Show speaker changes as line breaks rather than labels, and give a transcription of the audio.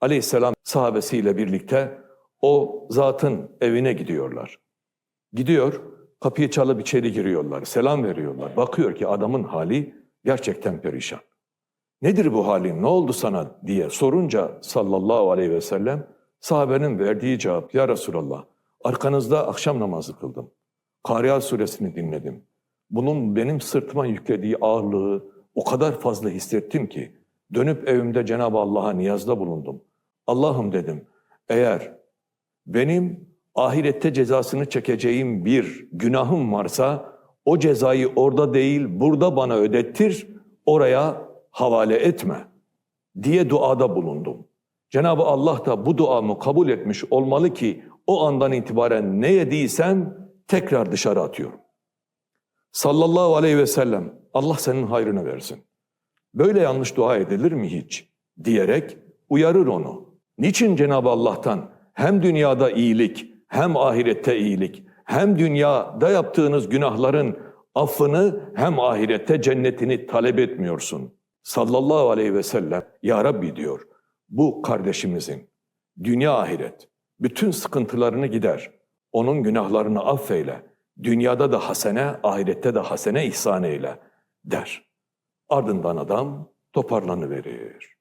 aleyhisselam sahabesiyle birlikte o zatın evine gidiyorlar. Gidiyor, kapıyı çalıp içeri giriyorlar, selam veriyorlar. Bakıyor ki adamın hali gerçekten perişan. Nedir bu halin, ne oldu sana diye sorunca sallallahu aleyhi ve sellem sahabenin verdiği cevap, Ya Resulallah arkanızda akşam namazı kıldım. Kariya suresini dinledim. Bunun benim sırtıma yüklediği ağırlığı o kadar fazla hissettim ki dönüp evimde Cenab-ı Allah'a niyazda bulundum. Allah'ım dedim eğer benim ahirette cezasını çekeceğim bir günahım varsa o cezayı orada değil burada bana ödettir, oraya havale etme diye duada bulundum. Cenab-ı Allah da bu duamı kabul etmiş olmalı ki o andan itibaren ne yediysem tekrar dışarı atıyorum. Sallallahu aleyhi ve sellem Allah senin hayrını versin. Böyle yanlış dua edilir mi hiç? diyerek uyarır onu. Niçin Cenab-ı Allah'tan hem dünyada iyilik, hem ahirette iyilik, hem dünyada yaptığınız günahların affını hem ahirette cennetini talep etmiyorsun? Sallallahu aleyhi ve sellem Ya Rabbi diyor bu kardeşimizin dünya ahiret bütün sıkıntılarını gider. Onun günahlarını affeyle. Dünyada da hasene, ahirette de hasene ihsan eyle der. Ardından adam toparlanıverir.